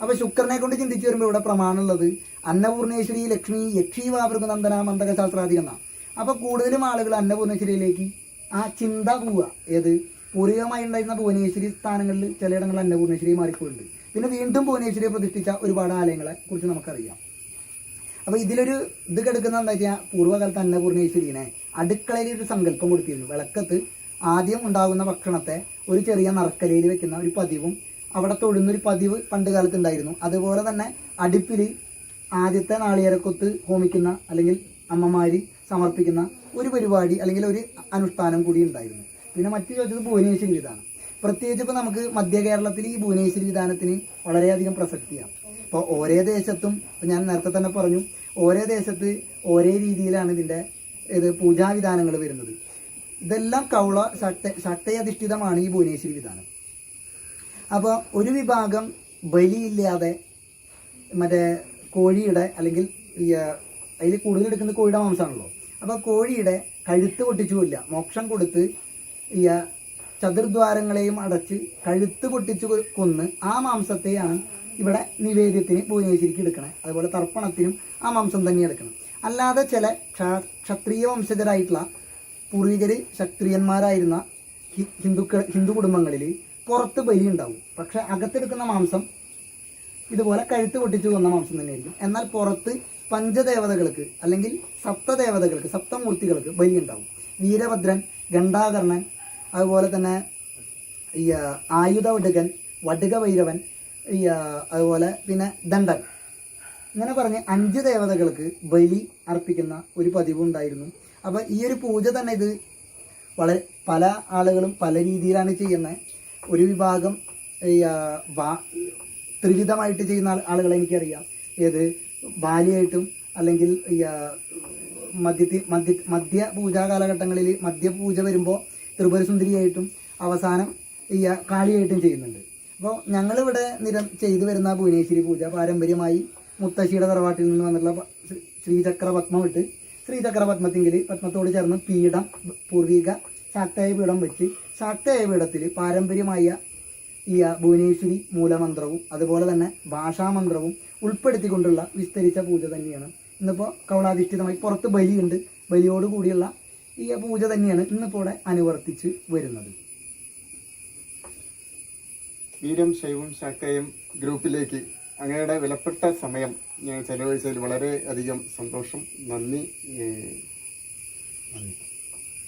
അപ്പോൾ ശുക്രനെ കൊണ്ട് ചിന്തിച്ച് വരുമ്പോൾ ഇവിടെ പ്രമാണമുള്ളത് അന്നപൂർണേശ്വരി ലക്ഷ്മി യക്ഷി വാപൃക നന്ദന മന്ദക ശാസ്ത്രാധികം എന്നാണ്. അപ്പോൾ കൂടുതലും ആളുകൾ അന്നപൂർണേശ്വരിയിലേക്ക് ആ ചിന്ത പോവുക. ഏത്? പൂർവികമായി ഉണ്ടായിരുന്ന ഭുവനേശ്വരി സ്ഥാനങ്ങളിൽ ചിലയിടങ്ങളിൽ അന്നപൂർണേശ്വരി മാറിപ്പോയിട്ടുണ്ട്. പിന്നെ വീണ്ടും ഭുവനേശ്വരിയെ പ്രതിഷ്ഠിച്ച ഒരുപാട് ആലയങ്ങളെ കുറിച്ച് നമുക്കറിയാം. അപ്പൊ ഇതിലൊരു ഇത് കെടുക്കുന്ന എന്താ വെച്ചാൽ പൂർവകാലത്ത് അന്നപൂർണേശ്വരീനെ അടുക്കളയിൽ ഒരു സങ്കല്പം കൊടുത്തിരുന്നു. വിളക്കത്ത് ആദ്യം ഉണ്ടാകുന്ന ഭക്ഷണത്തെ ഒരു ചെറിയ നറക്കലയിൽ വെക്കുന്ന ഒരു പതിവും അവിടെ തൊഴുന്നൊരു പതിവ് പണ്ട് കാലത്ത് ഉണ്ടായിരുന്നു. അതുപോലെ തന്നെ അടുപ്പിൽ ആദ്യത്തെ നാളികേരക്കൊത്ത് ഹോമിക്കുന്ന അല്ലെങ്കിൽ അമ്മമാര് സമർപ്പിക്കുന്ന ഒരു പരിപാടി അല്ലെങ്കിൽ ഒരു അനുഷ്ഠാനം കൂടി ഉണ്ടായിരുന്നു. പിന്നെ മറ്റു ചോദിച്ചത് ഭുവനേശ്വരി വിധാനം. പ്രത്യേകിച്ച് ഇപ്പോൾ നമുക്ക് മധ്യ കേരളത്തിൽ ഈ ഭുവനേശ്വരി വിധാനത്തിന് വളരെയധികം പ്രസക്തിയാണ്. ഇപ്പോൾ ഓരോ ദേശത്തും ഞാൻ നേരത്തെ തന്നെ പറഞ്ഞു ഓരോ ദേശത്ത് ഒരേ രീതിയിലാണ് ഇതിന്റെ ഇത് പൂജാവിധാനങ്ങൾ വരുന്നത്. ഇതെല്ലാം കൗള ശക്ത ശക്തയധിഷ്ഠിതമാണ് ഈ ഭുവനേശ്വരി വിധാനം. അപ്പോൾ ഒരു വിഭാഗം ബലിയില്ലാതെ മറ്റേ കോഴിയുടെ അല്ലെങ്കിൽ അതിൽ കൂടുതൽ എടുക്കുന്നത് കോഴിയുടെ മാംസമാണല്ലോ അപ്പോൾ കോഴിയുടെ കഴുത്ത് പൊട്ടിച്ചു കൊല്ല മോക്ഷം കൊടുത്ത് ഈ ചതുർദ്വാരങ്ങളെയും അടച്ച് കഴുത്ത് പൊട്ടിച്ചു കൊന്ന് ആ മാംസത്തെയാണ് ഇവിടെ നിവേദ്യത്തിന് ഭുവനേശ്വരിക്ക് എടുക്കണേ. അതുപോലെ തർപ്പണത്തിനും ആ മാംസം തന്നെ എടുക്കണം. അല്ലാതെ ചില ക്ഷത്രിയ വംശജരായിട്ടുള്ള പൂർവികർ ക്ഷത്രിയന്മാരായിരുന്ന ഹിന്ദുക്കൾ ഹിന്ദു കുടുംബങ്ങളിൽ പുറത്ത് ബലി ഉണ്ടാവും. പക്ഷെ അകത്തെടുക്കുന്ന മാംസം ഇതുപോലെ കഴുത്ത് പൊട്ടിച്ചു കൊന്ന മാംസം തന്നെയായിരിക്കും. എന്നാൽ പുറത്ത് പഞ്ചദേവതകൾക്ക് അല്ലെങ്കിൽ സപ്തദേവതകൾക്ക് സപ്തമൂർത്തികൾക്ക് ബലി ഉണ്ടാവും. വീരഭദ്രൻ ഗണ്ടാകർണൻ അതുപോലെ തന്നെ ഈ ആയുധ വടുകൻ വടുക ഭൈരവൻ ഈ അതുപോലെ പിന്നെ ദണ്ഡൻ. ഇങ്ങനെ പറഞ്ഞ് അഞ്ച് ദേവതകൾക്ക് ബലി അർപ്പിക്കുന്ന ഒരു പതിവുണ്ടായിരുന്നു. അപ്പോൾ ഈ ഒരു പൂജ തന്നെ ഇത് വളരെ പല ആളുകളും പല രീതിയിലാണ് ചെയ്യുന്നത് ഒരു വിഭാഗം ത്രിവിധമായിട്ട് ചെയ്യുന്ന ആളുകളെ എനിക്കറിയാം. ഏത് ബാലിയായിട്ടും അല്ലെങ്കിൽ ഈ ആ, മദ്യത്തി മദ്യ മദ്യ പൂജാ കാലഘട്ടങ്ങളിൽ മദ്യപൂജ വരുമ്പോൾ ത്രിപുരസുന്ദരിയായിട്ടും അവസാനം ഈ കാളിയായിട്ടും ചെയ്യുന്നുണ്ട്. അപ്പോൾ ഞങ്ങളിവിടെ നിരം ചെയ്തു വരുന്ന ഭുവനേശ്വരി പൂജ പാരമ്പര്യമായി മുത്തശ്ശിയുടെ തറവാട്ടിൽ നിന്ന് വന്നിട്ടുള്ള ശ്രീ- ശ്രീചക്ര പത്മം ഇട്ട് ശ്രീചക്ര പത്മത്തിങ്കിൽ പത്മത്തോട് ചേർന്ന് പീഠം പൂർവിക ശാക്തയായ പീഠം വെച്ച് ശാക്തയായ പീഠത്തിൽ പാരമ്പര്യമായ ഈ ഭുവനേശ്വരി മൂലമന്ത്രവും അതുപോലെ തന്നെ ഭാഷാമന്ത്രവും ഉൾപ്പെടുത്തിക്കൊണ്ടുള്ള വിസ്തരിച്ച പൂജ തന്നെയാണ്. ഇന്നിപ്പോൾ കൗളാധിഷ്ഠിതമായി പുറത്ത് ബലിയുണ്ട്. ബലിയോട് കൂടിയുള്ള ഈ പൂജ തന്നെയാണ് ഇന്നിപ്പോൾ ഇവിടെ അനുവർത്തിച്ച് വരുന്നത്. വീരം ശൈവം ശാക്തയും ഗ്രൂപ്പിലേക്ക് അങ്ങയുടെ വിലപ്പെട്ട സമയം ഞാൻ ചെലവഴിച്ചതിൽ വളരെ അധികം സന്തോഷം. നന്ദി നന്ദി.